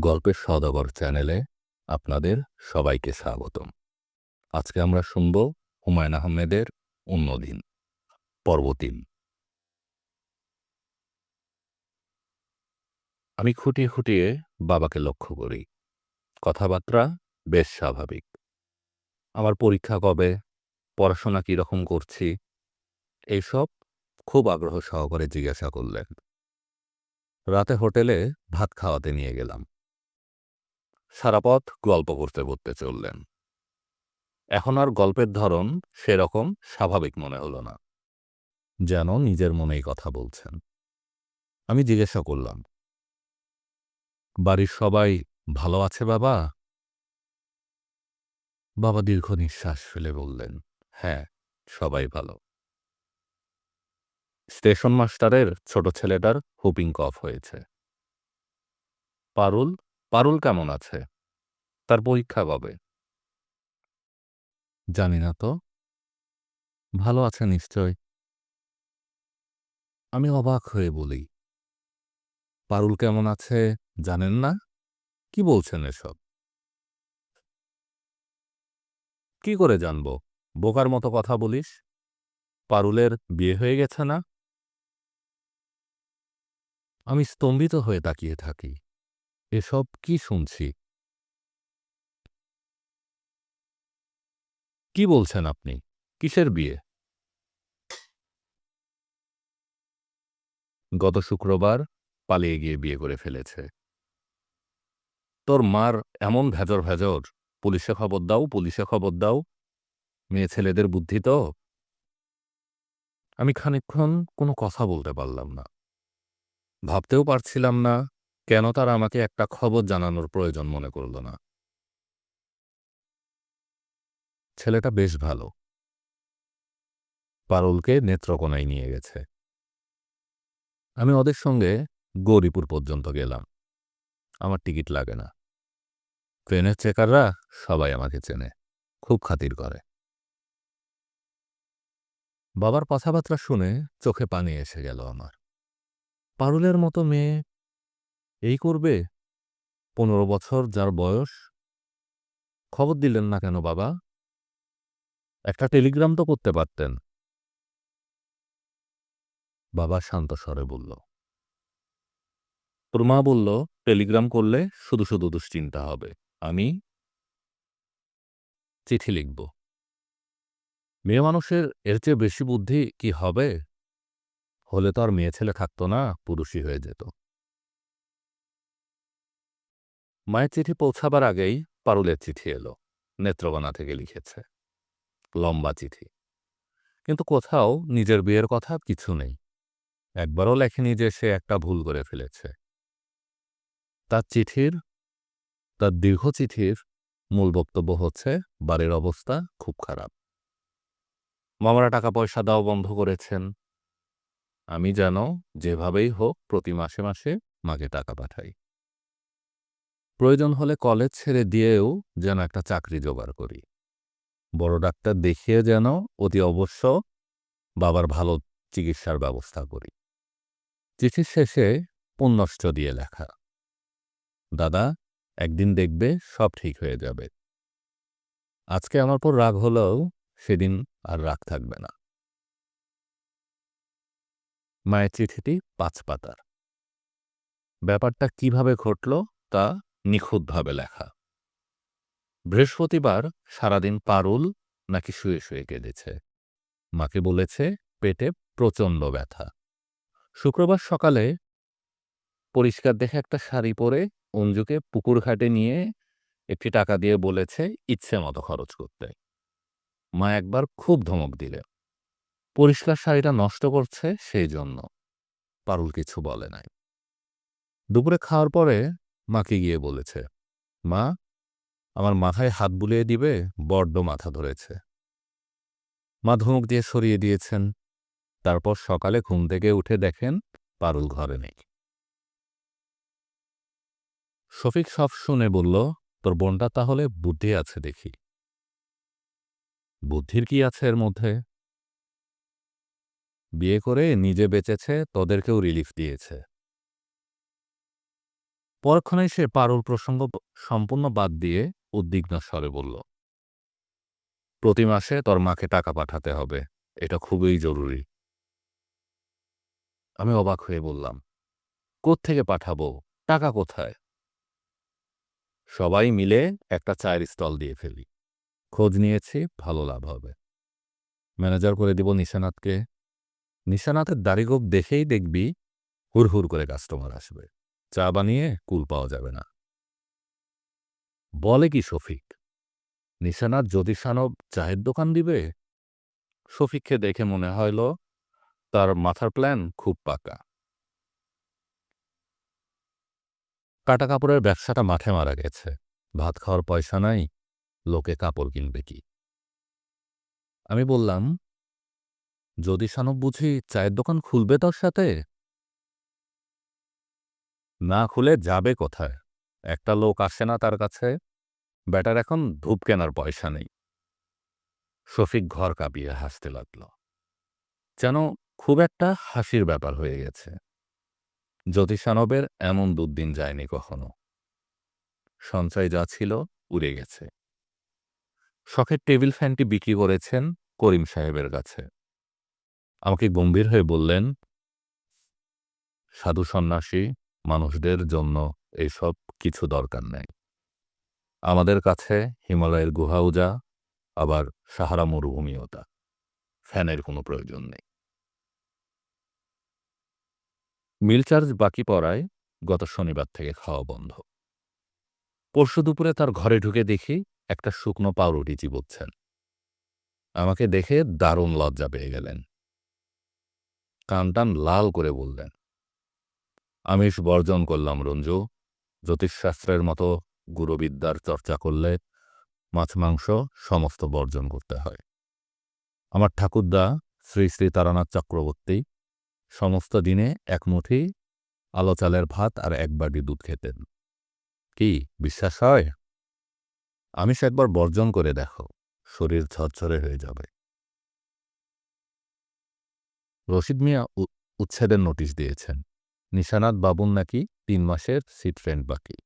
গল্পের সদাগর চ্যানেলে আপনাদের সবাইকে স্বাগতম। আজকে আমরা শুনব হুমায়ুন আহমেদের অন্যদিন, পর্ব তিন। আমি খুঁটিয়ে খুঁটিয়ে বাবাকে লক্ষ্য করি। কথাবার্তা বেশ স্বাভাবিক। আমার পরীক্ষা কবে? পড়াশোনা কীরকম করছি? এইসব খুব আগ্রহ সহকারে জিজ্ঞাসা করলেন। রাতে হোটেলে ভাত খাওয়াতে নিয়ে গেলাম। সারা পথ গল্প করতে করতে চললেন। এখন আর গল্পের ধরন সেরকম স্বাভাবিক মনে হল না। যেন নিজের মনেই কথা বলছেন। আমি জিজ্ঞাসা করলাম, বাড়ির সবাই ভালো আছে বাবা? বাবা দীর্ঘ নিঃশ্বাস ফেলে বললেন হ্যাঁ সবাই ভালো। স্টেশন মাস্টারের ছোট ছেলেটার হুপিং কফ হয়েছে। পারুল পারুল কেমন আছে? তার পরীক্ষা কবে? জানি না তো। ভালো আছে নিশ্চয়। আমি অবাক হয়ে বলি, পারুল কেমন আছে জানেন না? কি বলছেন এসব? কি করে জানব? বোকার মতো কথা বলিস? পারুলের বিয়ে হয়ে গেছে না? আমি স্তম্ভিত হয়ে তাকিয়ে থাকি। এসব কি শুনছি? কি বলছেন আপনি? কিসের বিয়ে? গত শুক্রবার পালিয়ে গিয়ে বিয়ে করে ফেলেছে। তোর মার এমন ভেজর ভেজর, পুলিশে খবর দাও, পুলিশে খবর দাও। মেয়ে ছেলেদের বুদ্ধি তো। আমি খানিকক্ষণ কোনো কথা বলতে পারলাম না। ভাবতেও পারছিলাম না কেন তারা আমাকে একটা খবর জানানোর প্রয়োজন মনে করল না? ছেলেটা বেশ ভালো। পারুলকে নেত্রকোনায় নিয়ে গেছে। আমি ওদের সঙ্গে গৌরীপুর পর্যন্ত গেলাম। আমার টিকিট লাগে না। ট্রেনের চেকাররা সবাই আমাকে চেনে। খুব খাতির করে। বাবার কথাবার্তা শুনে চোখে পানি এসে গেল আমার। পারুলের মতো মেয়ে এই করবে? পনেরো বছর যার বয়স? খবর দিলেন না কেন বাবা? একটা টেলিগ্রাম তো করতে পারতেন। বাবা শান্ত স্বরে বলল, তোর মা বলল, টেলিগ্রাম করলে শুধু শুধু দুশ্চিন্তা হবে। আমি চিঠি লিখব। মেয়ে মানুষের এর চেয়ে বেশি বুদ্ধি কি হবে? হলে তো আর মেয়ে ছেলে থাকতো না, পুরুষই হয়ে যেত। মায়ের চিঠি পৌঁছাবার আগেই পারুলের চিঠি এলো। নেত্রকোনা থেকে লিখেছে। লম্বা চিঠি। কিন্তু কোথাও নিজের বিয়ের কথা কিছু নেই। একবারও লেখেনি যে সে একটা ভুল করে ফেলেছে। তার চিঠির, তার দীর্ঘ চিঠির মূল বক্তব্য হচ্ছে, বাড়ির অবস্থা খুব খারাপ। মামারা টাকা পয়সা দাও বন্ধ করেছেন। আমি যেন যেভাবেই হোক প্রতি মাসে মাসে মাকে টাকা পাঠাই। প্রয়োজন হলে কলেজ ছেড়ে দিয়েও যেন একটা চাকরি জোগাড় করি। বড় ডাক্তার দেখিয়ে যেন অতি অবশ্য বাবার ভালো চিকিৎসার ব্যবস্থা করি। চিঠির শেষে পুণ্যষ্ট দিয়ে লেখা, দাদা, একদিন দেখবে সব ঠিক হয়ে যাবে। আজকে আমার পর রাগ হলেও সেদিন আর রাগ থাকবে না। মায়ের চিঠিটি পাঁচ পাতার। ব্যাপারটা কীভাবে ঘটল তা নিখুঁতভাবে লেখা। বৃহস্পতিবার সারাদিন পারুল নাকি শুয়ে শুয়ে কেঁদেছে। মাকে বলেছে পেটে প্রচণ্ড ব্যথা। শুক্রবার সকালে পরিষ্কার দেখে একটা শাড়ি পরে অঞ্জুকে পুকুর ঘাটে নিয়ে একটি টাকা দিয়ে বলেছে ইচ্ছে মতো খরচ করতে। মা একবার খুব ধমক দিলে। পরিষ্কার শাড়িটা নষ্ট করছে সেই জন্য। পারুল কিছু বলে নাই। দুপুরে খাওয়ার পরে মাকে গিয়ে বলেছে, মা, আমার মাথায় হাত বুলিয়ে দিবে, বড্ড মাথা ধরেছে। মা ধমক দিয়ে সরিয়ে দিয়েছেন। তারপর সকালে ঘুম থেকে উঠে দেখেন পারুল ঘরে নেই। শফিক সব শুনে বলল, তোর বোনটা তাহলে বুদ্ধি আছে দেখি। বুদ্ধির কি আছে এর মধ্যে? বিয়ে করে নিজে বেঁচেছে, তোদেরকেও রিলিফ দিয়েছে। পরক্ষণে সে পারুল প্রসঙ্গ সম্পূর্ণ বাদ দিয়ে উদ্বিগ্ন স্বরে বলল, প্রতি মাসে তোর মাকে টাকা পাঠাতে হবে। এটা খুবই জরুরি। আমি অবাক হয়ে বললাম থেকে পাঠাবো? টাকা কোথায়? সবাই মিলে একটা চায়ের স্টল দিয়ে ফেলি। খোঁজ নিয়েছি, ভালো লাভ হবে। ম্যানেজার করে দিব নিশানাথকে। নিশানাথের দাড়িগোপ দেখেই দেখবি হুড়হুড় করে কাস্টমার আসবে। চা বানিয়ে কুল পাওয়া যাবে না। বলে কি শফিক? নিশানাথ জ্যোতিষানব চায়ের দোকান দিবে? শফিককে দেখে মনে হইল তার মাথার প্ল্যান খুব পাকা। কাটা কাপড়ের ব্যবসাটা মাঠে মারা গেছে। ভাত খাওয়ার পয়সা নাই, লোকে কাপড় কিনবে কি? আমি বললাম, যদি সানব বুঝি চায়ের দোকান খুলবে তার সাথে? না খুলে যাবে কোথায়? একটা লোক আসে না তার কাছে? ব্যাটার এখন ধূপ কেনার পয়সা নেই। শফিক ঘর কাঁপিয়ে হাসতে লাগল। যেন খুব একটা হাসির ব্যাপার হয়ে গেছে। জ্যোতিষানবের এমন দুর্দিন যায়নি কখনো। সঞ্চয় যা ছিল উড়ে গেছে। শখের টেবিল ফ্যানটি বিক্রি করেছেন করিম সাহেবের কাছে। আমাকে গম্ভীর হয়ে বললেন, সাধু সন্ন্যাসী মানুষদের জন্য এইসব কিছু দরকার নেই। আমাদের কাছে হিমালয়ের গুহাও যা আবার সাহারা মরুভূমিও তা ফ্যানের কোনো প্রয়োজন নেই। মিল চার্জ বাকি পড়ায় গত শনিবার থেকে খাওয়া বন্ধ। পরশু দুপুরে তার ঘরে ঢুকে দেখি একটা শুকনো পাউরুটি চিবুচ্ছেন। আমাকে দেখে দারুণ লজ্জা পেয়ে গেলেন। কানটান লাল করে বললেন আমিষ বর্জন করলাম, রঞ্জু। জ্যোতিষশাস্ত্রের মতো গুরুবিদ্যার চর্চা করলে মাছ, মাংস সমস্ত বর্জন করতে হয়। আমার ঠাকুরদা শ্রী শ্রী তারানাথ চক্রবর্তী সমস্ত দিনে এক মুঠি আলো চালের ভাত আর এক বাটি দুধ খেতেন। কি বিশ্বাস হয়? আমিষ একবার বর্জন করে দেখো, শরীর ঝরঝরে হয়ে যাবে। রশিদ মিয়া উচ্ছেদের নোটিশ দিয়েছেন। নিশানাথ বাবুন নাকি তিন মাসের সিট রেন্ট বাকি।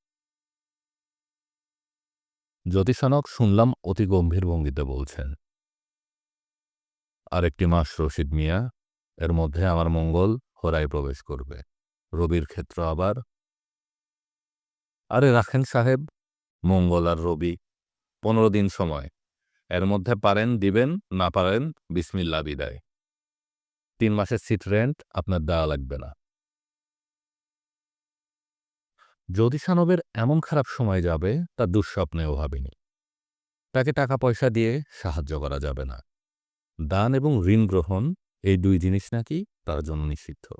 জ্যোতিষানক শুনলাম অতি গম্ভীর ভঙ্গিতে বলছেন, আরেকটি মাস রশিদ মিয়া, এর মধ্যে আমার মঙ্গল হোরায় প্রবেশ করবে। রবির ক্ষেত্র আবার? আরে রাখেন সাহেব, মঙ্গল আর রবি, পনেরো দিন সময়। এর মধ্যে পারেন, দিবেন, না পারেন বিসমিল্লা বিদায়। তিন মাসের সিট রেন্ট আপনার দেওয়া লাগবে না। জ্যোতিষানবের এমন খারাপ সময় যাবে, তা দুঃস্বপ্নেও ভাবিনি। তাকে টাকা পয়সা দিয়ে সাহায্য করা যাবে না। দান এবং ঋণ গ্রহণ, এই দুই জিনিস নাকি তার জন্য নিষিদ্ধ।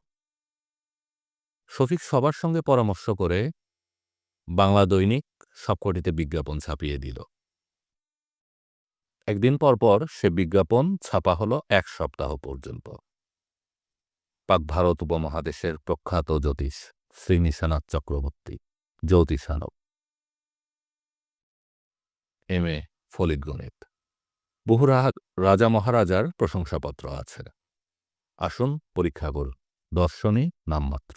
শফিক সবার সঙ্গে পরামর্শ করে বাংলা দৈনিক সবকটিতে বিজ্ঞাপন ছাপিয়ে দিল। একদিন পর পর সে বিজ্ঞাপন ছাপা হলো এক সপ্তাহ পর্যন্ত। পাক ভারত উপমহাদেশের প্রখ্যাত জ্যোতিষ। শ্রীনিশানাথ চক্রবর্তী জ্যোতিষানব এম এ ফলিত গণিত বহুরা রাজা মহারাজার প্রশংসাপত্র আছে। আসুন পরীক্ষা করুন দর্শনী নামমাত্র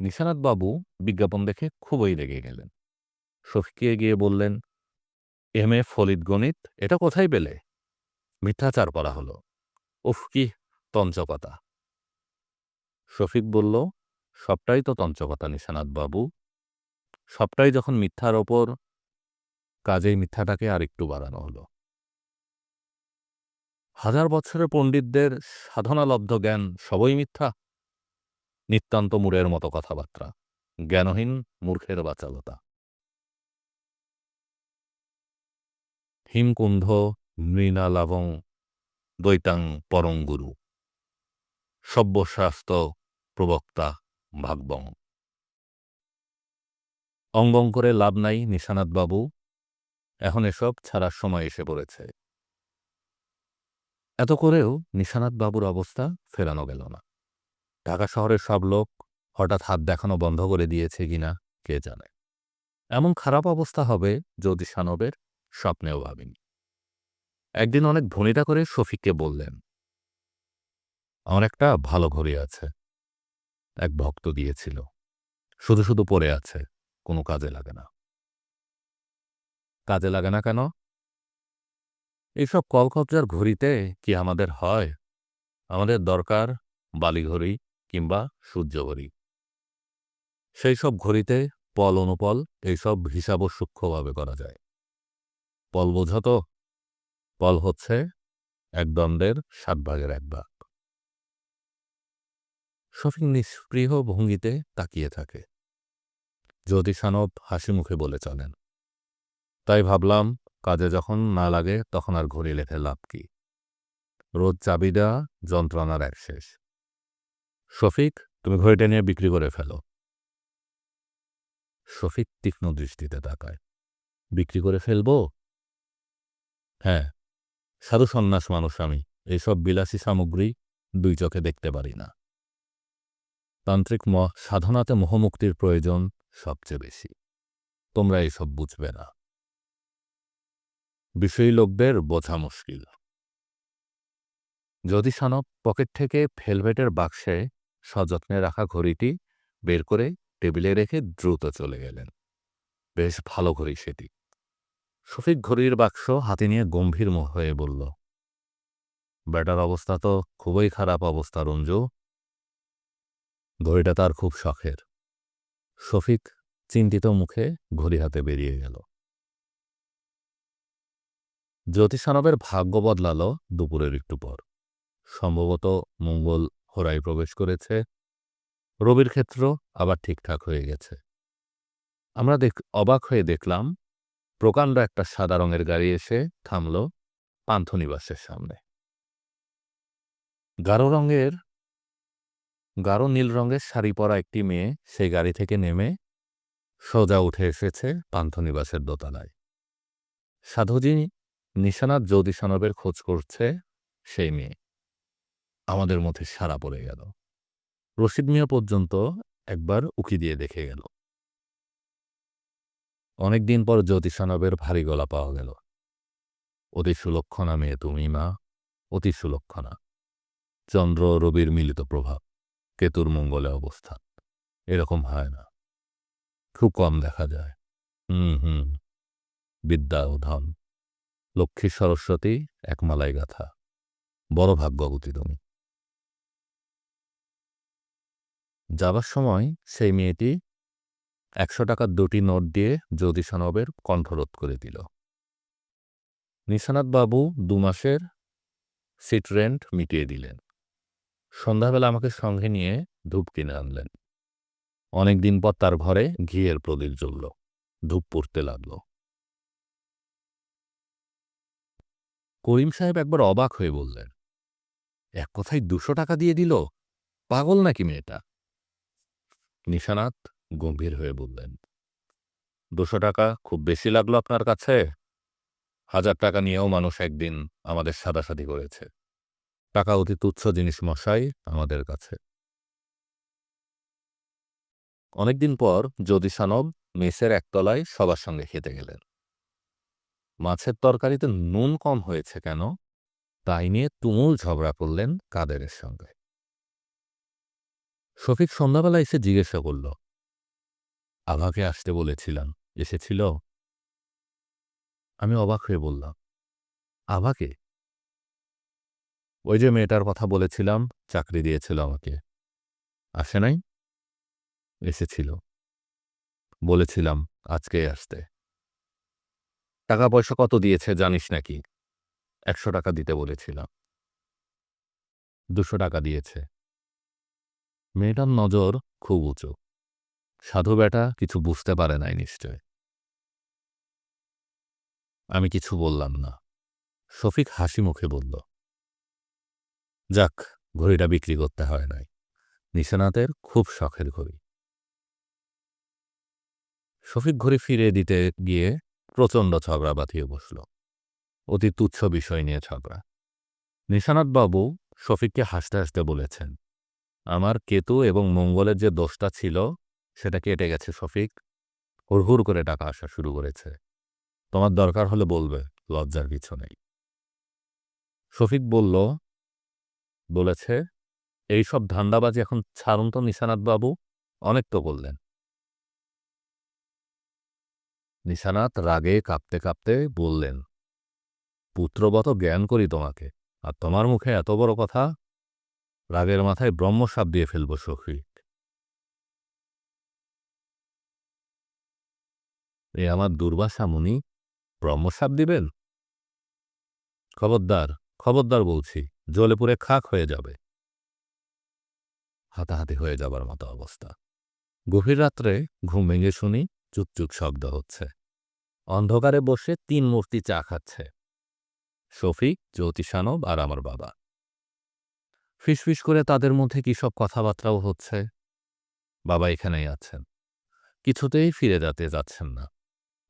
নিশানাথ বাবু বিজ্ঞাপন দেখে খুবই রেগে গেলেন। শফিকে গিয়ে বললেন, এম এ ফলিত গণিত, এটা কোথায় পেলে মিথ্যাচার করা হলো। উফ, কি তঞ্চকতা শফিক বলল, সবটাই তো তঞ্চকতা নিশানাথ বাবু। সবটাই যখন মিথ্যার ওপর, কাজেই মিথ্যাটাকে আরেকটু বাড়ানো হলো। হাজার বছরের পণ্ডিতদের সাধনালব্ধ জ্ঞান সবই মিথ্যা। নিতান্ত মূরের মতো কথাবার্তা। জ্ঞানহীন মূর্খের বাচালতা। হিমকুণ্ড মৃণালাবং দ্বৈতাং পরঙ্গুরু সব্যশাস্ত্র প্রবক্তা ভাগবং। অঙ্গং করে লাভ নাই নিশানাথ বাবু, এখন এসব ছাড়ার সময় এসে পড়েছে। এত করেও নিশানাথ বাবুর অবস্থা ফেরানো গেল না। ঢাকা শহরের সব লোক হঠাৎ হাত দেখানো বন্ধ করে দিয়েছে কিনা কে জানে। এমন খারাপ অবস্থা হবে জ্যোতিষানবের স্বপ্নেও ভাবিনি। একদিন অনেক ভনিতা করে শফিককে বললেন আমার একটা ভালো ঘড়ি আছে। এক ভক্ত দিয়েছিল। শুধু শুধু পড়ে আছে, কোনো কাজে লাগে না। কাজে লাগে না কেন? এইসব কলকবজার ঘড়িতে কি আমাদের হয়? আমাদের দরকার বালিঘড়ি কিংবা সূর্যঘড়ি। সেই সব ঘড়িতে পল অনুপল, এইসব হিসাবও সূক্ষ্মভাবে করা যায়। পল বোঝা তো? পল হচ্ছে এক দণ্ডের সাত ভাগের এক ভাগ। শফিক নিষ্পৃহ ভঙ্গিতে তাকিয়ে থাকে। জ্যোতিষানব হাসি মুখে বলে চলেন, তাই ভাবলাম, কাজে যখন না লাগে, তখন আর ঘড়ি লেখে লাভ কি? রোদ চাবি দেওয়া যন্ত্রণার এক শেষ। শফিক, তুমি ঘড়িটা নিয়ে বিক্রি করে ফেলো। শফিক তীক্ষ্ণ দৃষ্টিতে তাকায়। বিক্রি করে ফেলব? হ্যাঁ সাধু সন্ন্যাস মানুষ আমি। এইসব বিলাসী সামগ্রী দুই চোখে দেখতে পারি না। তান্ত্রিক সাধনাতে মোহমুক্তির প্রয়োজন সবচেয়ে বেশি। তোমরা এসব বুঝবে না। বিষয়ী লোকদের বোঝা মুশকিল। যদি সানব পকেট থেকে ফেলভেটের বাক্সে সযত্নে রাখা ঘড়িটি বের করে টেবিলে রেখে দ্রুত চলে গেলেন। বেশ ভালো ঘড়ি সেটি। শফিক ঘড়ির বাক্স হাতে নিয়ে গম্ভীর হয়ে বলল ব্যাটার অবস্থা তো, খুবই খারাপ অবস্থা রঞ্জু। ঘড়িটা তার খুব শখের। শফিক চিন্তিত মুখে ঘড়ি হাতে বেরিয়ে গেল। জ্যোতিষানবের ভাগ্য বদলাল দুপুরের একটু পর। সম্ভবত মঙ্গল হোরায় প্রবেশ করেছে। রবির ক্ষেত্র আবার ঠিকঠাক হয়ে গেছে। আমরা দেখ, অবাক হয়ে দেখলাম, প্রকাণ্ড একটা সাদা রঙের গাড়ি এসে থামল পান্থনিবাসের সামনে। গাঢ় রঙের গাঢ় নীল রঙের শাড়ি পরা একটি মেয়ে সেই গাড়ি থেকে নেমে সোজা উঠে এসেছে পান্থনিবাসের দোতলায়। সাধুজি নিশানাথ জ্যোতিষানবের খোঁজ করছে সেই মেয়ে। আমাদের মধ্যে সারা পড়ে গেল। রশিদ মিয়া পর্যন্ত একবার উকি দিয়ে দেখে গেল। অনেকদিন পর জ্যোতিষানবের ভারী গলা পাওয়া গেল। অতি সুলক্ষণা মেয়ে তুমি মা, অতি সুলক্ষণা। চন্দ্র রবির মিলিত প্রভাব। কেতুর মঙ্গলে অবস্থান এরকম হয় না। খুব কম দেখা যায়। হুম হুম। বিদ্যা ও ধন। লক্ষ্মী সরস্বতী এক মালাই গাথা। বড় ভাগ্যবতী তুমি। যাবার সময় সেই মেয়েটি একশো টাকার দুটি নোট দিয়ে জ্যোতিষানবের কণ্ঠরোধ করে দিল। নিশানাথবাবু দু মাসের সিট রেন্ট মিটিয়ে দিলেন। সন্ধ্যাবেলা আমাকে সঙ্গে নিয়ে ধূপ কিনে আনলেন। অনেক দিন পর তার ঘরে ঘিয়ের প্রদীপ জ্বলল, ধূপ পড়তে লাগল। করিম সাহেব একবার অবাক হয়ে বললেন, এক কথায় দুশো টাকা দিয়ে দিল? পাগল নাকি মেয়েটা? নিশানাথ গম্ভীর হয়ে বললেন, দুশো টাকা খুব বেশি লাগল আপনার কাছে? হাজার টাকা নিয়েও মানুষ একদিন আমাদের সাদাসাদি করেছে। টাকা অতি তুচ্ছ জিনিস মশাই আমাদের কাছে। অনেকদিন পর জ্যোতিষানব মেসের একতলায় সবার সঙ্গে খেতে গেলেন। মাছের তরকারিতে নুন কম হয়েছে কেন? তাই নিয়ে তুমুল ঝগড়া করলেন কাদেরের সঙ্গে। শফিক সন্ধ্যাবেলা এসে জিজ্ঞাসা করল আভাকে আসতে বলেছিলাম, এসেছিল? আমি অবাক হয়ে বললাম আভাকে ওই যে মেয়েটার কথা বলেছিলাম, চাকরি দিয়েছিল আমাকে। আসে নাই? এসেছিল। বলেছিলাম, আজকেই আসতে। টাকা পয়সা কত দিয়েছে জানিস নাকি? একশো টাকা দিতে বলেছিলাম। দুশো টাকা দিয়েছে। মেয়েটার নজর খুব উঁচু। সাধু বেটা কিছু বুঝতে পারে নাই নিশ্চয়। আমি কিছু বললাম না। শফিক হাসি মুখে বলল যাক, ঘড়িটা বিক্রি করতে হয় নাই। নিশানাতের খুব শখের ঘড়ি। শফিক ঘড়ি ফিরে দিতে গিয়ে প্রচণ্ড ঝগড়া বাঁধিয়ে বসল। অতি তুচ্ছ বিষয় নিয়ে ঝগড়া। নিশানাথবাবু শফিককে হাসতে হাসতে বলেছেন, আমার কেতু এবং মঙ্গলের যে দোষটা ছিল, সেটা কেটে গেছে শফিক। হুড়হুড় করে টাকা আসা শুরু করেছে। তোমার দরকার হলে বলবে, লজ্জার কিছু নেই। শফিক বলল বলেছে, এইসব ধান্দাবাজি এখন ছাড়ুন তো নিশানাথ বাবু অনেক তো বললেন। নিশানাথ রাগে কাঁপতে কাঁপতে বললেন পুত্রবত জ্ঞান করি তোমাকে, আর তোমার মুখে এত বড় কথা? রাগের মাথায় ব্রহ্মসাপ দিয়ে ফেলব সখী। এ আমার দুর্বাসা মুনি ব্রহ্মসাপ দিবেন? খবরদার খবরদার বলছি জ্বলে পুড়ে খাক হয়ে যাবে। হাতাহাতি হয়ে যাবার মতো অবস্থা। গভীর রাত্রে ঘুম ভেঙে শুনি চুকচুক শব্দ হচ্ছে। অন্ধকারে বসে তিন মূর্তি চা খাচ্ছে। শফিক জ্যোতিষানব আর আমার বাবা। ফিসফিস করে তাদের মধ্যে কি সব কথাবার্তাও হচ্ছে? বাবা এখানেই আছেন। কিছুতেই ফিরে যেতে যাচ্ছেন না।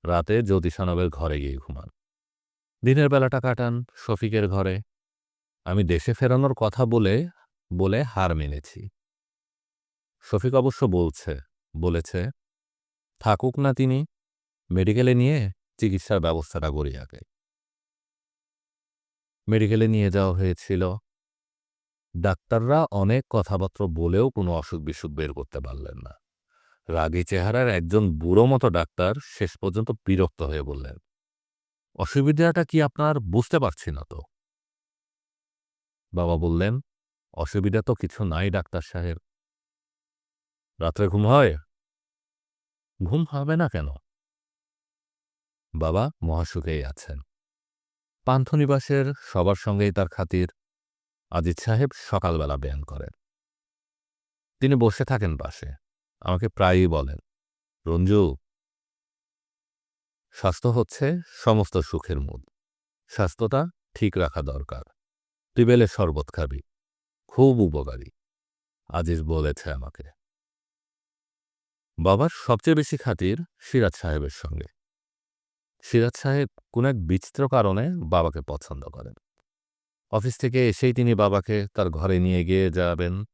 রাতে জ্যোতিষানবের ঘরে গিয়ে ঘুমান। দিনের বেলাটা কাটান শফিকের ঘরে। আমি দেশে ফেরানোর কথা বলে বলে হার মেনেছি। শফিক অবশ্য বলছে, বলেছে, থাকুক না তিনি, মেডিকেলে নিয়ে চিকিৎসার ব্যবস্থাটা আগে। মেডিকেলে নিয়ে যাওয়া হয়েছিল। ডাক্তাররা অনেক কথাবার্তা বলেও কোনো অসুখ বিসুখ বের করতে পারলেন না। রাগী চেহারার একজন বুড়ো মতো ডাক্তার শেষ পর্যন্ত বিরক্ত হয়ে বললেন, অসুবিধাটা কি আপনার বুঝতে পারছি না তো? বাবা বললেন, অসুবিধা তো কিছু নাই, ডাক্তার সাহেব। রাত্রে ঘুম হয়? ঘুম হবে না কেন? বাবা মহাসুখেই আছেন। পান্থনিবাসের সবার সঙ্গেই তার খাতির, আজিজ সাহেব সকালবেলা ব্যায়াম করেন। তিনি বসে থাকেন পাশে, আমাকে প্রায়ই বলেন, রঞ্জু, স্বাস্থ্য হচ্ছে সমস্ত সুখের মূল স্বাস্থ্যটা ঠিক রাখা দরকার। তুই বেলে শরবত খাবি। খুব উপকারী, আজিজ বলেছে আমাকে। বাবার সবচেয়ে বেশি খাতির সিরাজ সাহেবের সঙ্গে। সিরাজ সাহেব কোন এক বিচিত্র কারণে বাবাকে পছন্দ করেন। অফিস থেকে এসেই তিনি বাবাকে তার ঘরে নিয়ে গিয়ে যাবেন।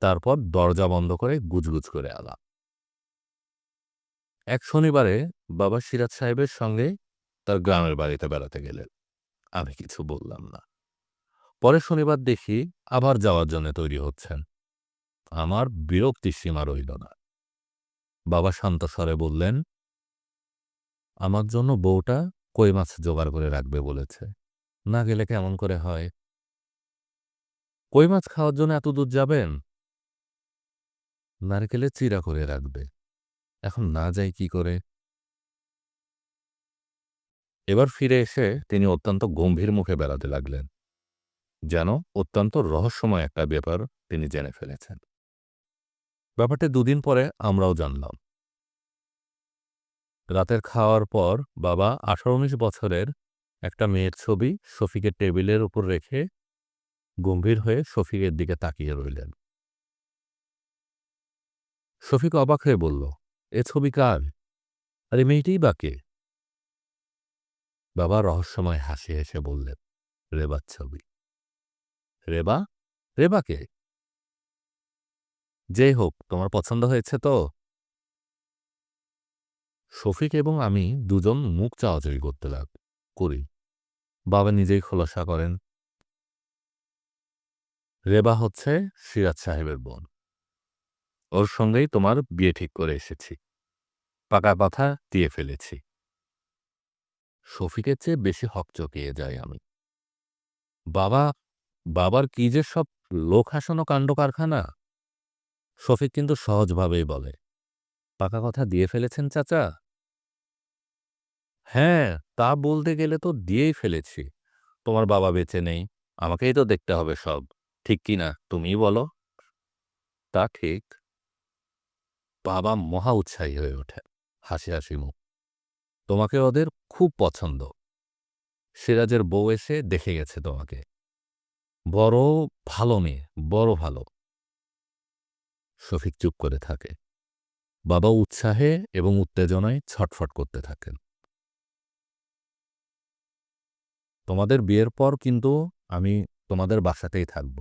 তারপর দরজা বন্ধ করে গুজগুজ করে আলাপ। এক শনিবারে বাবা সিরাজ সাহেবের সঙ্গে তার গ্রামের বাড়িতে বেড়াতে গেলেন। আমি কিছু বললাম না। পরে শনিবার দেখি আবার যাওয়ার জন্য তৈরি হচ্ছেন। আমার বিরক্তি সীমা রইল না। বাবা শান্ত স্বরে বললেন, আমার জন্য বউটা কই মাছ জোগাড় করে রাখবে? বলেছে। না গেলে কেমন করে হয়? কই মাছ খাওয়ার জন্য এত দূর যাবেন? নারকেলে চিরা করে রাখবে। এখন না যাই কি করে? এবার ফিরে এসে তিনি অত্যন্ত গম্ভীর মুখে বেড়াতে লাগলেন। যেন অত্যন্ত রহস্যময় একটা ব্যাপার তিনি জেনে ফেলেছেন। ব্যাপারটা দুদিন পরে আমরাও জানলাম। রাতের খাওয়ার পর বাবা আঠারো উনিশ বছরের একটা মেয়ের ছবি শফিকের টেবিলের উপর রেখে গম্ভীর হয়ে শফিকের দিকে তাকিয়ে রইলেন। শফিক অবাক হয়ে বলল, এ ছবি কার? আরে মেয়েটিই বা কে? বাবা রহস্যময় হাসি হেসে বললেন রেবার ছবি রেবা? রেবাকে যেই হোক, তোমার পছন্দ হয়েছে তো। শফিক এবং আমি দুজন মুখ চাওয়াচাই করতে লাগ, করি। বাবা নিজেই খোলাসা করেন। রেবা হচ্ছে সিরাজ সাহেবের বোন। ওর সঙ্গেই তোমার বিয়ে ঠিক করে এসেছি। পাকা কথা দিয়ে ফেলেছি। শফিকের চেয়ে বেশি হক চকিয়ে যাই আমি। বাবা বাবার কি যে সব লোক হাসানো কাণ্ড কারখানা শফিক কিন্তু সহজভাবেই বলে, পাকা কথা দিয়ে ফেলেছেন, চাচা? হ্যাঁ তা বলতে গেলে তো দিয়েই ফেলেছি। তোমার বাবা বেঁচে নেই, আমাকেই তো দেখতে হবে সব। ঠিক কি না, তুমিই বলো। তা ঠিক। বাবা মহা উৎসাহী হয়ে ওঠে, হাসি হাসি মুখ। তোমাকে ওদের খুব পছন্দ। সিরাজের বউ এসে দেখে গেছে তোমাকে। বড় ভালো মেয়ে, বড় ভালো। শফিক চুপ করে থাকে। বাবা উৎসাহে এবং উত্তেজনায় ছটফট করতে থাকেন। তোমাদের বিয়ের পর কিন্তু আমি তোমাদের বাসাতেই থাকব।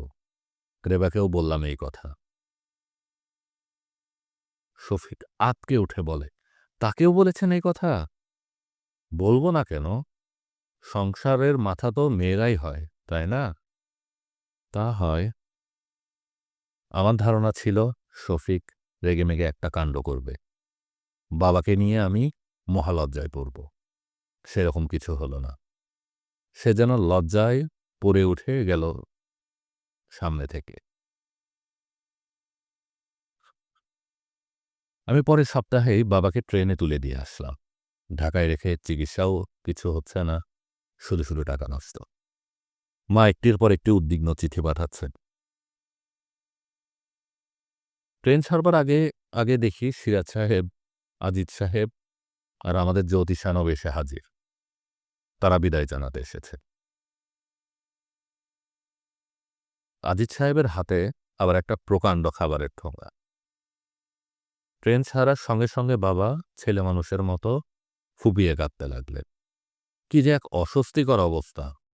রেবাকেও বললাম এই কথা। শফিক আতকে উঠে বলে, তাকেও বলেছেন এই কথা? বলব না কেন? সংসারের মাথা তো মেয়েরাই হয়, তাই না? তা হয়। আমার ধারণা ছিল, শফিক রেগেমেগে একটা কাণ্ড করবে। বাবাকে নিয়ে আমি মহালজ্জায় পড়ব। সেরকম কিছু হল না। সে যেন লজ্জায় পড়ে উঠে গেল সামনে থেকে। আমি পরের সপ্তাহেই বাবাকে ট্রেনে তুলে দিয়ে আসলাম। ঢাকায় রেখে চিকিৎসাও কিছু হচ্ছে না। শুধু শুধু টাকা নষ্ট। মা একটির পর একটি উদ্বিগ্ন চিঠি পাঠাচ্ছেন। ট্রেন ছাড়বার আগে আগে দেখি সিরাজ সাহেব, আজিজ সাহেব আর আমাদের জ্যোতিষানব এসে হাজির। তারা বিদায় জানাতে এসেছে। আজিজ সাহেবের হাতে আবার একটা প্রকাণ্ড খাবারের ঠোঙা। ট্রেন ছাড়ার সঙ্গে সঙ্গে বাবা ছেলে মানুষের মতো ফুপিয়ে কাঁদতে লাগলেন। কি যে এক অস্বস্তিকর অবস্থা।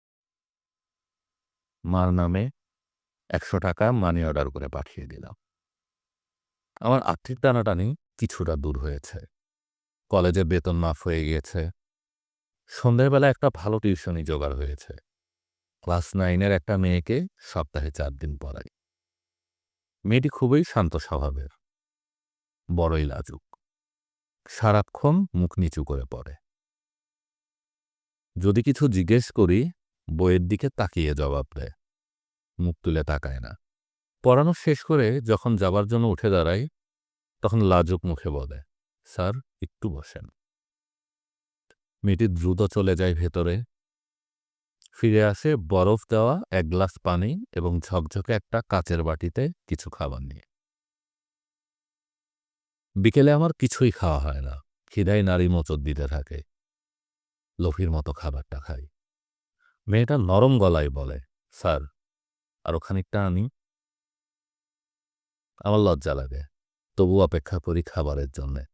মার নামে একশো টাকা মানি অর্ডার করে পাঠিয়ে দিলাম। আমার আর্থিক টানাটানি কিছুটা দূর হয়েছে। কলেজে বেতন মাফ হয়ে গিয়েছে। সন্ধ্যাবেলা একটা ভালো টিউশনি জোগাড় হয়েছে। ক্লাস নাইনের একটা মেয়েকে সপ্তাহে চার দিন পড়াই। মেয়েটি খুবই শান্ত স্বভাবের। বড়ই লাজুক। সারাক্ষণ মুখ নিচু করে পড়ে। যদি কিছু জিজ্ঞেস করি বইয়ের দিকে তাকিয়ে জবাব দেয়। মুখ তুলে তাকায় না। পড়ানো শেষ করে যখন যাবার জন্য উঠে দাঁড়াই তখন লাজুক মুখে বলে, স্যার, একটু বসেন। মেয়েটি দ্রুত চলে যায় ভেতরে। ফিরে আসে বরফ দেওয়া এক গ্লাস পানি এবং ঝকঝকে একটা কাচের বাটিতে কিছু খাবার নিয়ে। বিকেলে আমার কিছুই খাওয়া হয় না। খিদাই নারী মোচর দিতে থাকে। লোফির মতো খাবারটা খাই। মেয়েটা নরম গলায় বলে, স্যার আরও খানিকটা আনি? আমার লজ্জা লাগে তবু অপেক্ষা করি খাবারের জন্যে।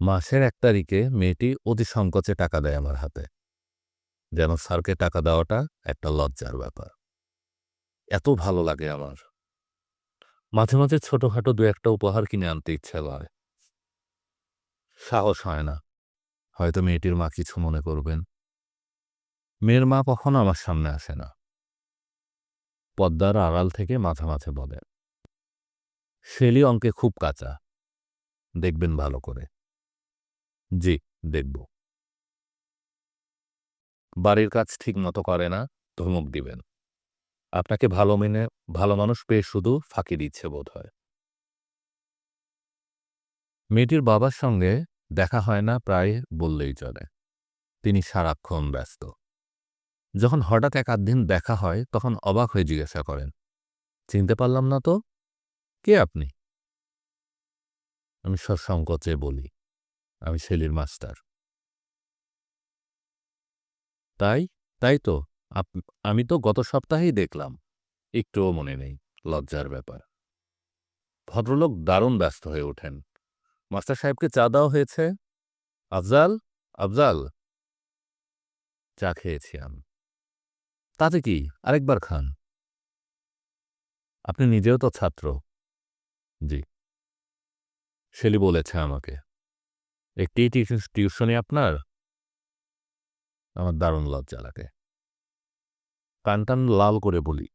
মাসের এক তারিখে মেয়েটি অতি সংকোচে টাকা দেয় আমার হাতে। যেন স্যারকে টাকা দেওয়াটা একটা লজ্জার ব্যাপার। এত ভালো লাগে আমার। মাঝে মাঝে ছোটখাটো দু একটা উপহার কিনে আনতে ইচ্ছে হয়। সাহস হয় না। হয়তো মেয়েটির মা কিছু মনে করবেন। মেয়ের মা কখনো আমার সামনে আসে না। পদ্মার আড়াল থেকে মাঝে মাঝে বলে। শেলি অঙ্কে খুব কাঁচা। দেখবেন ভালো করে। জি, দেখব। বাড়ির কাজ ঠিক মতো করে না, ধমক দিবেন। আপনাকে ভালো মেনে, ভালো মানুষ পেয়ে শুধু ফাঁকি দিচ্ছে বোধ হয় মেয়েটির বাবার সঙ্গে দেখা হয় না প্রায় বললেই চলে। তিনি সারাক্ষণ ব্যস্ত। যখন হঠাৎ এক আধ দিন দেখা হয়, তখন অবাক হয়ে জিজ্ঞাসা করেন, চিনতে পারলাম না তো? কে আপনি? আমি সসংকোচে বলি, আমি ছেলির মাস্টার। তাই? তাই তো? আমি তো গত সপ্তাহেই দেখলাম। একটুও মনে নেই, লজ্জার ব্যাপার। ভদ্রলোক দারুণ ব্যস্ত হয়ে ওঠেন। মাস্টার সাহেবকে চা দেওয়া হয়েছে? আফজাল? আফজাল? চা খেয়েছি আমি। তাতে কি আরেকবার খান? আপনি নিজেও তো ছাত্র। জি। শেলি বলেছে আমাকে। একটি টিউশন- আপনার? আমার দারুণ লজ্জা লাগে। কানটান লাল করে বলি।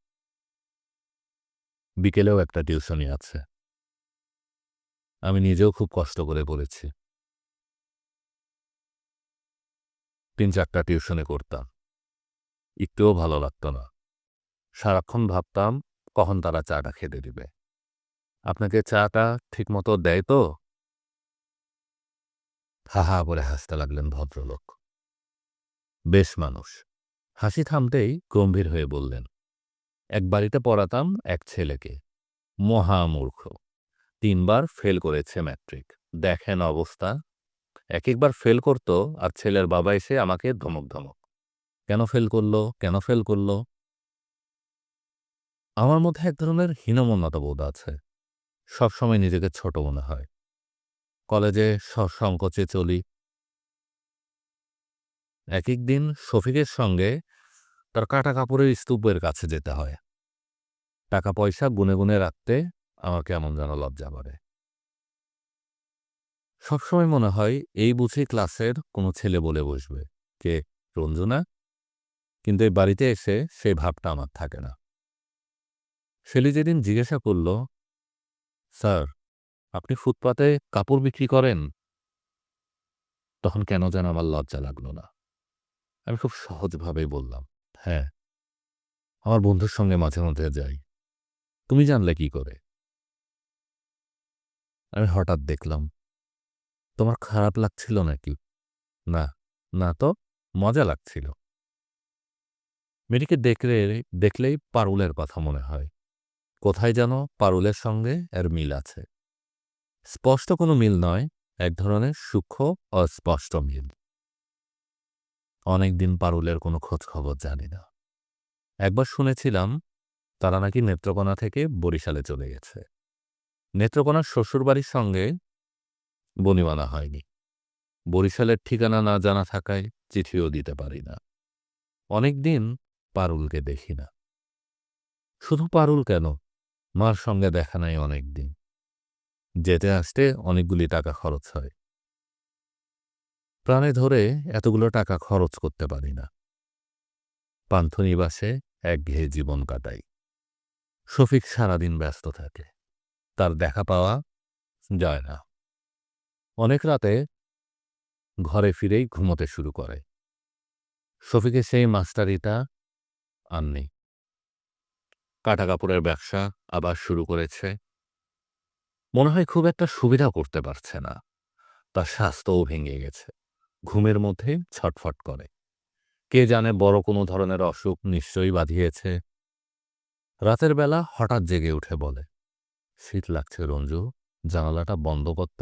বিকেলেও একটা টিউশনি আছে। আমি নিজেও খুব কষ্ট করে বলেছি তিন চারটা টিউশনে করতাম। একটুও ভালো লাগত না। সারাক্ষণ ভাবতাম, কখন তারা চাটা খেতে দিবে। আপনাকে চাটা ঠিকমতো দেয় তো? হা হা করে হাসতে লাগলেন ভদ্রলোক। বেশ মানুষ। হাসি থামতেই গম্ভীর হয়ে বললেন, এক বাড়িতে পড়াতাম এক ছেলেকে। মহামূর্খ তিনবার ফেল করেছে ম্যাট্রিক। দেখেন অবস্থা। এক একবার ফেল করত আর ছেলের বাবা এসে আমাকে ধমক ধমক কেন ফেল করল? কেন ফেল করল? আমার মধ্যে এক ধরনের হীনমন্যতা বোধ আছে। সবসময় নিজেকে ছোট মনে হয়। কলেজে সসংকোচে চলি। এক এক দিন শফিকের সঙ্গে তার কাটা কাপড়ের স্তূপের কাছে যেতে হয়। টাকা পয়সা গুনে গুনে রাখতে আমার কেমন যেন লজ্জা করে। সবসময় মনে হয় এই বুঝি ক্লাসের কোনো ছেলে বলে বসবে। কে? রঞ্জনা কিন্তু এই বাড়িতে এসে সেই ভাবটা আমার থাকে না। শেলি যেদিন জিজ্ঞাসা করল, স্যার, আপনি ফুটপাতে কাপড় বিক্রি করেন? তখন কেন যেন আমার লজ্জা লাগল না। আমি খুব সহজভাবেই বললাম হ্যাঁ আমার বন্ধুর সঙ্গে মাঝে মধ্যে যাই। তুমি জানলে কি করে? আমি হঠাৎ দেখলাম, তোমার খারাপ লাগছিল নাকি? না না তো, মজা লাগছিল। মেয়েটিকে দেখলে, দেখলেই পারুলের কথা মনে হয়। কোথায় যেন পারুলের সঙ্গে এর মিল আছে। স্পষ্ট কোনো মিল নয়, এক ধরনের সূক্ষ্ম, অস্পষ্ট মিল। অনেকদিন পারুলের কোনো খোঁজ খবর জানি না। একবার শুনেছিলাম, তারা নাকি নেত্রকোনা থেকে বরিশালে চলে গেছে। নেত্রকোনার শ্বশুরবাড়ির সঙ্গে বনিমানা হয়নি। বরিশালের ঠিকানা না জানা থাকায় চিঠিও দিতে পারি না। অনেকদিন পারুলকে দেখি না। শুধু পারুল কেন? মার সঙ্গে দেখা নাই অনেকদিন। যেতে আসতে অনেকগুলি টাকা খরচ হয়। প্রাণে ধরে এতগুলো টাকা খরচ করতে পারি না। পান্থনিবাসে একঘেয়ে জীবন কাটাই। শফিক সারাদিন ব্যস্ত থাকে। তার দেখা পাওয়া যায় না। অনেক রাতে ঘরে ফিরেই ঘুমোতে শুরু করে। শফিকের সেই মাস্টারিটা আর নেই। কাটা কাপড়ের ব্যবসা আবার শুরু করেছে। মনে হয় খুব একটা সুবিধা করতে পারছে না। তার স্বাস্থ্যও ভেঙে গেছে। ঘুমের মধ্যে ছটফট করে। কে জানে বড় কোনো ধরনের অসুখ নিশ্চয়ই বাঁধিয়েছে। রাতের বেলা হঠাৎ জেগে উঠে বলে, শীত লাগছে রঞ্জু, জানালাটা বন্ধ করত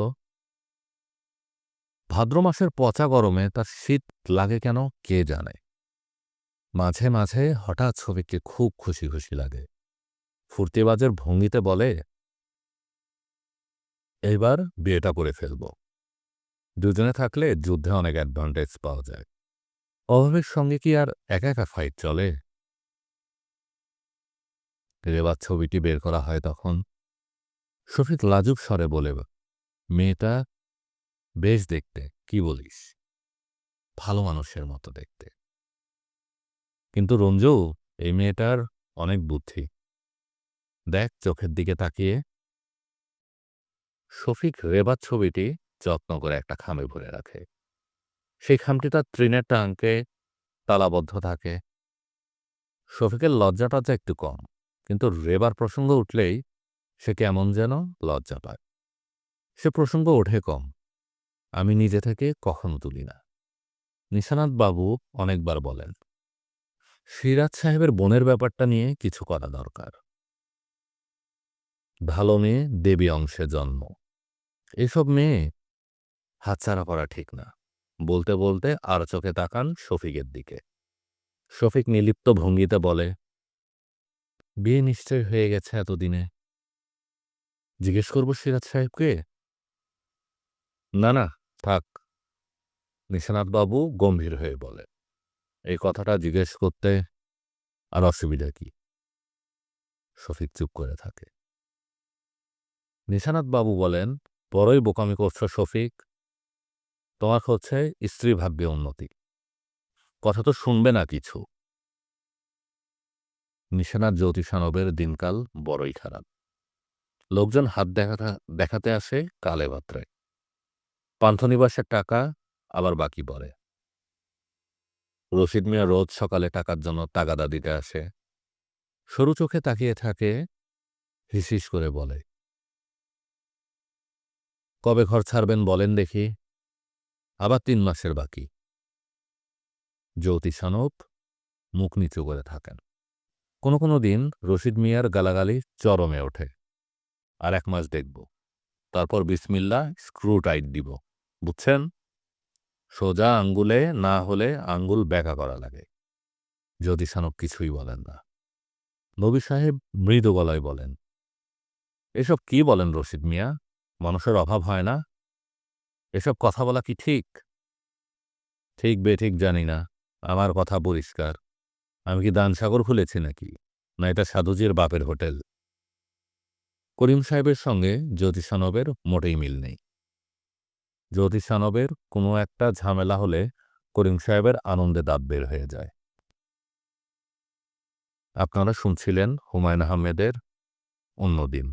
ভাদ্র মাসের পচা গরমে তার শীত লাগে কেন কে জানে। মাঝে মাঝে হঠাৎ ছবিকে খুব খুশি খুশি লাগে। ফুর্তিবাজের ভঙ্গিতে বলে, এইবার বিয়েটা করে ফেলব। দুজনে থাকলে যুদ্ধে অনেক অ্যাডভান্টেজ পাওয়া যায়। অভাবের সঙ্গে কি আর একা একা ফাইট চলে? রেবার ছবিটি বের করা হয় তখন শফিক লাজুক স্বরে বলে, মেয়েটা বেশ দেখতে, কি বলিস? ভালো মানুষের মতো দেখতে। কিন্তু রঞ্জু, এই মেয়েটার অনেক বুদ্ধি। দেখ চোখের দিকে তাকিয়ে। শফিক রেবার ছবিটি যত্ন করে একটা খামে ভরে রাখে। সেই খামটি তার ট্রেনের টাঙ্কে তালাবদ্ধ থাকে। শফিকের লজ্জাটা তো একটু কম, কিন্তু রেবার প্রসঙ্গ উঠলেই সে কেমন যেন লজ্জা পায়। সে প্রসঙ্গ ওঠে কম, আমি নিজে থেকে কখনো তুলি না। নিশানাথ বাবু অনেকবার বলেন সিরাজ সাহেবের বোনের ব্যাপারটা নিয়ে কিছু করা দরকার। ভালো মেয়ে, দেবী অংশে জন্ম। এসব মেয়ে হাতছাড়া করা ঠিক না। বলতে বলতে আর চোখে তাকান শফিকের দিকে। শফিক নিলিপ্ত ভঙ্গিতে বলে, বিয়ে নিশ্চয় হয়ে গেছে এতদিনে। জিজ্ঞেস করব সিরাজ সাহেবকে? না না, থাক। নিশানাথবাবু গম্ভীর হয়ে বলে এই কথাটা জিজ্ঞেস করতে আর অসুবিধা কি? শফিক চুপ করে থাকে। নিশানাথবাবু বলেন, বড়ই বোকামি করছ শফিক তোমার হচ্ছে স্ত্রী ভাগ্যে উন্নতি। কথা তো শুনবে না কিছু। নিশানাথ জ্যোতিষানবের দিনকাল বড়ই খারাপ। লোকজন হাত দেখাতে দেখাতে আসে কালে পান্থনিবাসের টাকা আবার বাকি পড়ে। রশিদ মিয়া রোজ সকালে টাকার জন্য তাগাদা দিতে আসে। সরু চোখে তাকিয়ে থাকে, হিসিস করে বলে, কবে ঘর ছাড়বেন বলেন দেখি। আবার তিন মাসের বাকি। জ্যোতি জ্যোতিষানব মুখ নিচু করে থাকেন। কোনো কোনো দিন রশিদ মিয়ার গালাগালি চরমে ওঠে। আর এক মাস দেখব। তারপর বিসমিল্লা স্ক্রু টাইট দিব। বুঝছেন? সোজা আঙ্গুলে না হলে আঙ্গুল ব্যাকা করা লাগে। জ্যোতিষানব কিছুই বলেন না। নবী সাহেব মৃদু গলায় বলেন, এসব কি বলেন রশিদ মিয়া? মানুষের অভাব হয় না? এসব কথা বলা কি ঠিক? ঠিক বে, ঠিক জানি না। আমার কথা পরিষ্কার। আমি কি দানসাগর খুলেছি নাকি? না এটা সাধুজির বাপের হোটেল? করিম সাহেবের সঙ্গে জ্যোতিষানবের মোটেই মিল নেই। জ্যোতিষানবের কোনো একটা ঝামেলা হলে করিম সাহেবের আনন্দে দাঁত বের হয়ে যায়। আপনারা শুনছিলেন হুমায়ুন আহমেদের অন্য দিন